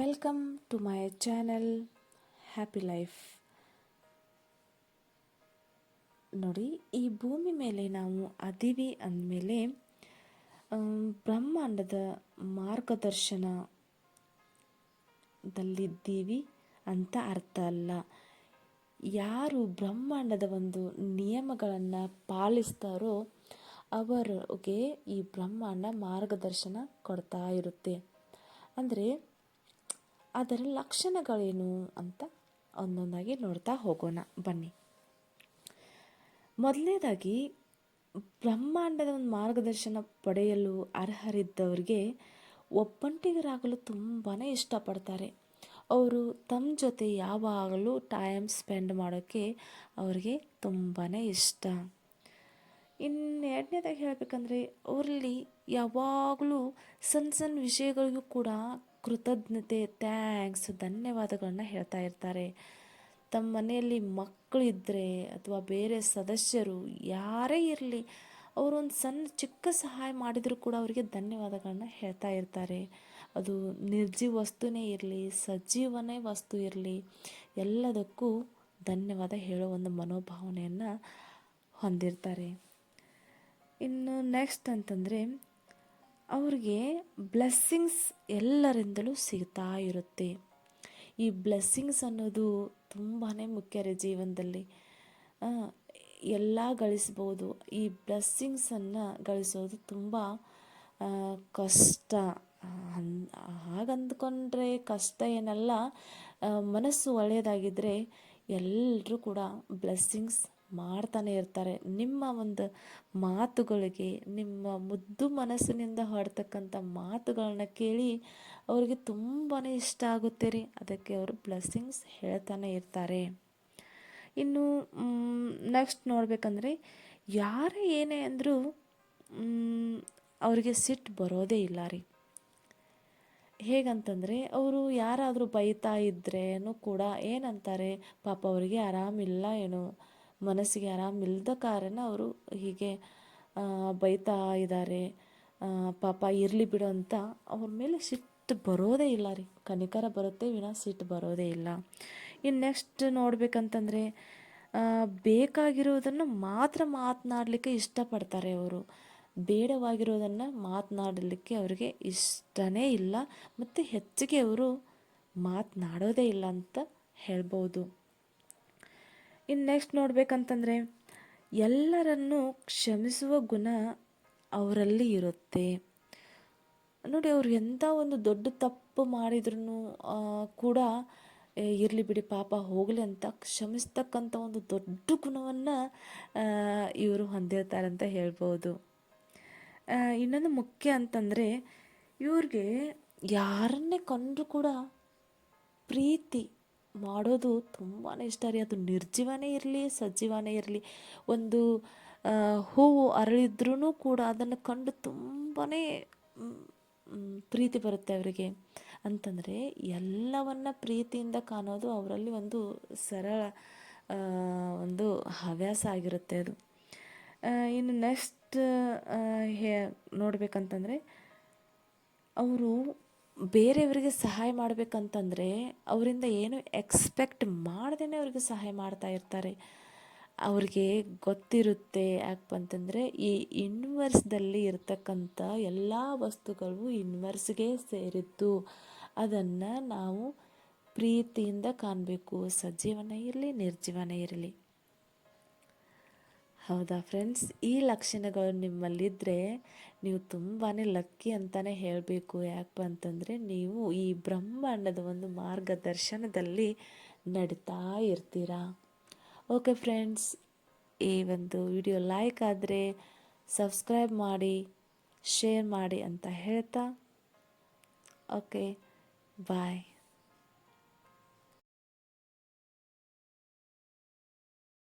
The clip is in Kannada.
Welcome to my channel happy life ನೋಡಿ, ಈ ಭೂಮಿ ಮೇಲೆ ನಾವು ಅದೀವಿ ಅಂದಮೇಲೆ ಬ್ರಹ್ಮಾಂಡದ ಮಾರ್ಗದರ್ಶನದಲ್ಲಿದ್ದೀವಿ ಅಂತ ಅರ್ಥ ಅಲ್ಲ. ಯಾರು ಬ್ರಹ್ಮಾಂಡದ ಒಂದು ನಿಯಮಗಳನ್ನು ಪಾಲಿಸ್ತಾರೋ ಅವರಿಗೆ ಈ ಬ್ರಹ್ಮಾಂಡ ಮಾರ್ಗದರ್ಶನ ಕೊಡ್ತಾ ಇರುತ್ತೆ. ಅಂದರೆ ಅದರ ಲಕ್ಷಣಗಳೇನು ಅಂತ ಒಂದೊಂದಾಗಿ ನೋಡ್ತಾ ಹೋಗೋಣ. ಬನ್ನಿ. ಮೊದಲನೇದಾಗಿ, ಬ್ರಹ್ಮಾಂಡದ ಒಂದು ಮಾರ್ಗದರ್ಶನ ಪಡೆಯಲು ಅರ್ಹರಿದ್ದವರಿಗೆ ಒಬ್ಬಂಟಿಗರಾಗಲು ತುಂಬಾ ಇಷ್ಟಪಡ್ತಾರೆ. ಅವರು ತಮ್ಮ ಜೊತೆ ಯಾವಾಗಲೂ ಟೈಮ್ ಸ್ಪೆಂಡ್ ಮಾಡೋಕ್ಕೆ ಅವರಿಗೆ ತುಂಬಾ ಇಷ್ಟ. ಇನ್ನು ಎರಡನೇದಾಗಿ ಹೇಳಬೇಕಂದ್ರೆ ಅವರಲ್ಲಿ ಯಾವಾಗಲೂ ಸಣ್ಣ ಸಣ್ಣ ವಿಷಯಗಳಿಗೂ ಕೂಡ ಕೃತಜ್ಞತೆ ಥ್ಯಾಂಕ್ಸ್ ಧನ್ಯವಾದಗಳನ್ನ ಹೇಳ್ತಾ ಇರ್ತಾರೆ. ತಮ್ಮ ಮನೆಯಲ್ಲಿ ಮಕ್ಕಳಿದ್ದರೆ ಅಥವಾ ಬೇರೆ ಸದಸ್ಯರು ಯಾರೇ ಇರಲಿ, ಅವರೊಂದು ಸಣ್ಣ ಚಿಕ್ಕ ಸಹಾಯ ಮಾಡಿದರೂ ಕೂಡ ಅವರಿಗೆ ಧನ್ಯವಾದಗಳನ್ನ ಹೇಳ್ತಾ ಇರ್ತಾರೆ. ಅದು ನಿರ್ಜೀವ ವಸ್ತುನೇ ಇರಲಿ, ಸಜೀವನೇ ವಸ್ತು ಇರಲಿ, ಎಲ್ಲದಕ್ಕೂ ಧನ್ಯವಾದ ಹೇಳೋ ಒಂದು ಮನೋಭಾವನೆಯನ್ನು ಹೊಂದಿರ್ತಾರೆ. ಇನ್ನು ನೆಕ್ಸ್ಟ್ ಅಂತಂದರೆ, ಅವ್ರಿಗೆ ಬ್ಲೆಸ್ಸಿಂಗ್ಸ್ ಎಲ್ಲರಿಂದಲೂ ಸಿಗ್ತಾ ಇರುತ್ತೆ. ಈ ಬ್ಲೆಸ್ಸಿಂಗ್ಸ್ ಅನ್ನೋದು ತುಂಬಾ ಮುಖ್ಯ ರೀ ಜೀವನದಲ್ಲಿ. ಎಲ್ಲ ಗಳಿಸ್ಬೋದು. ಈ ಬ್ಲೆಸ್ಸಿಂಗ್ಸನ್ನು ಗಳಿಸೋದು ತುಂಬ ಕಷ್ಟ. ಹಾಗಂದ್ಕೊಂಡ್ರೆ ಕಷ್ಟ ಏನಲ್ಲ ಮನಸ್ಸು ಒಳ್ಳೆಯದಾಗಿದ್ದರೆ ಎಲ್ಲರೂ ಕೂಡ ಬ್ಲೆಸ್ಸಿಂಗ್ಸ್ ಮಾಡ್ತಾನೆ ಇರ್ತಾರೆ. ನಿಮ್ಮ ಒಂದು ಮಾತುಗಳಿಗೆ, ನಿಮ್ಮ ಮುದ್ದು ಮನಸ್ಸಿನಿಂದ ಹೊರಡ್ತಕ್ಕಂಥ ಮಾತುಗಳನ್ನ ಕೇಳಿ ಅವರಿಗೆ ತುಂಬಾ ಇಷ್ಟ ಆಗುತ್ತೆ ರೀ. ಅದಕ್ಕೆ ಅವರು ಬ್ಲೆಸ್ಸಿಂಗ್ಸ್ ಹೇಳ್ತಾನೆ ಇರ್ತಾರೆ. ಇನ್ನು ನೆಕ್ಸ್ಟ್ ನೋಡಬೇಕಂದ್ರೆ ಯಾರೇ ಏನೇ ಅಂದರೂ ಅವರಿಗೆ ಸಿಟ್ಟು ಬರೋದೇ ಇಲ್ಲ ರೀ. ಹೇಗಂತಂದರೆ ಅವರು ಯಾರಾದರೂ ಬೈತಾ ಇದ್ರೇನು ಕೂಡ ಏನಂತಾರೆ, ಪಾಪ ಅವರಿಗೆ ಆರಾಮಿಲ್ಲ ಏನೋ. ಮನಸ್ಸಿಗೆ ಆರಾಮಿಲ್ಲದ ಕಾರಣ ಅವರು ಹೀಗೆ ಬೈತಾ ಇದ್ದಾರೆ ಪಾಪ ಇರಲಿ ಬಿಡು ಅಂತ ಅವ್ರ ಮೇಲೆ ಸಿಟ್ಟು ಬರೋದೇ ಇಲ್ಲ ರೀ. ಕನಿಕರ ಬರುತ್ತೆ ವಿನ ಸಿಟ್ಟು ಬರೋದೇ ಇಲ್ಲ. ಇನ್ನು ನೆಕ್ಸ್ಟ್ ನೋಡ್ಬೇಕಂತಂದರೆ ಬೇಕಾಗಿರೋದನ್ನು ಮಾತ್ರ ಮಾತನಾಡಲಿಕ್ಕೆ ಇಷ್ಟಪಡ್ತಾರೆ ಅವರು. ಬೇಡವಾಗಿರೋದನ್ನು ಮಾತನಾಡಲಿಕ್ಕೆ ಅವರಿಗೆ ಇಷ್ಟನೇ ಇಲ್ಲ. ಮತ್ತು ಹೆಚ್ಚಿಗೆ ಅವರು ಮಾತನಾಡೋದೇ ಇಲ್ಲ ಅಂತ ಹೇಳ್ಬೋದು. ಇನ್ನು ನೆಕ್ಸ್ಟ್ ನೋಡಬೇಕಂತಂದರೆ ಎಲ್ಲರನ್ನು ಕ್ಷಮಿಸುವ ಗುಣ ಅವರಲ್ಲಿ ಇರುತ್ತೆ. ನೋಡಿ, ಅವರು ಎಂಥ ಒಂದು ದೊಡ್ಡ ತಪ್ಪು ಮಾಡಿದ್ರು ಕೂಡ ಇರಲಿ ಬಿಡಿ, ಪಾಪ ಹೋಗಲಿ ಅಂತ ಕ್ಷಮಿಸ್ತಕ್ಕಂಥ ಒಂದು ದೊಡ್ಡ ಗುಣವನ್ನು ಇವರು ಹೊಂದಿರ್ತಾರೆ ಅಂತ ಹೇಳ್ಬೋದು ಇನ್ನೊಂದು ಮುಖ್ಯ ಅಂತಂದರೆ, ಇವ್ರಿಗೆ ಯಾರನ್ನೇ ಕಂಡರೂ ಕೂಡ ಪ್ರೀತಿ ಮಾಡೋದು ತುಂಬಾ ಇಷ್ಟ ರೀ. ಅದು ನಿರ್ಜೀವನೇ ಇರಲಿ, ಸಜೀವನೇ ಇರಲಿ. ಒಂದು ಹೂವು ಅರಳಿದ್ರೂ ಕೂಡ ಅದನ್ನು ಕಂಡು ತುಂಬಾ ಪ್ರೀತಿ ಬರುತ್ತೆ ಅವರಿಗೆ. ಅಂತಂದರೆ ಎಲ್ಲವನ್ನ ಪ್ರೀತಿಯಿಂದ ಕಾಣೋದು ಅವರಲ್ಲಿ ಒಂದು ಸರಳ ಒಂದು ಹವ್ಯಾಸ ಆಗಿರುತ್ತೆ ಅದು. ಇನ್ನು ನೆಕ್ಸ್ಟ್ ಹೇ, ನೋಡಬೇಕಂತಂದರೆ, ಅವರು ಬೇರೆಯವರಿಗೆ ಸಹಾಯ ಮಾಡಬೇಕಂತಂದರೆ ಅವರಿಂದ ಏನು ಎಕ್ಸ್ಪೆಕ್ಟ್ ಮಾಡ್ದೇ ಅವ್ರಿಗೆ ಸಹಾಯ ಮಾಡ್ತಾ ಇರ್ತಾರೆ. ಅವ್ರಿಗೆ ಗೊತ್ತಿರುತ್ತೆ ಯಾಕಪ್ಪ ಅಂತಂದರೆ ಈ ಇನ್ವರ್ಸ್ದಲ್ಲಿ ಇರತಕ್ಕಂಥ ಎಲ್ಲ ವಸ್ತುಗಳು ಯೂನಿವರ್ಸ್ಗೆ ಸೇರಿದ್ದು, ಅದನ್ನು ನಾವು ಪ್ರೀತಿಯಿಂದ ಕಾಣಬೇಕು. ಸಜೀವನ ಇರಲಿ, ನಿರ್ಜೀವನ ಇರಲಿ. ಹೌದಾ ಫ್ರೆಂಡ್ಸ್? ಈ ಲಕ್ಷಣಗಳು ನಿಮ್ಮಲ್ಲಿದ್ದರೆ ನೀವು ತುಂಬಾ ಲಕ್ಕಿ ಅಂತಲೇ ಹೇಳಬೇಕು. ಯಾಕಪ್ಪ ಅಂತಂದರೆ ನೀವು ಈ ಬ್ರಹ್ಮಾಂಡದ ಒಂದು ಮಾರ್ಗದರ್ಶನದಲ್ಲಿ ನಡೀತಾ ಇರ್ತೀರಾ? ಓಕೆ ಫ್ರೆಂಡ್ಸ್, ಈ ಒಂದು ವಿಡಿಯೋ ಲೈಕ್ ಆದರೆ ಸಬ್ಸ್ಕ್ರೈಬ್ ಮಾಡಿ, ಶೇರ್ ಮಾಡಿ ಅಂತ ಹೇಳ್ತಾ, ಓಕೆ, ಬಾಯ್.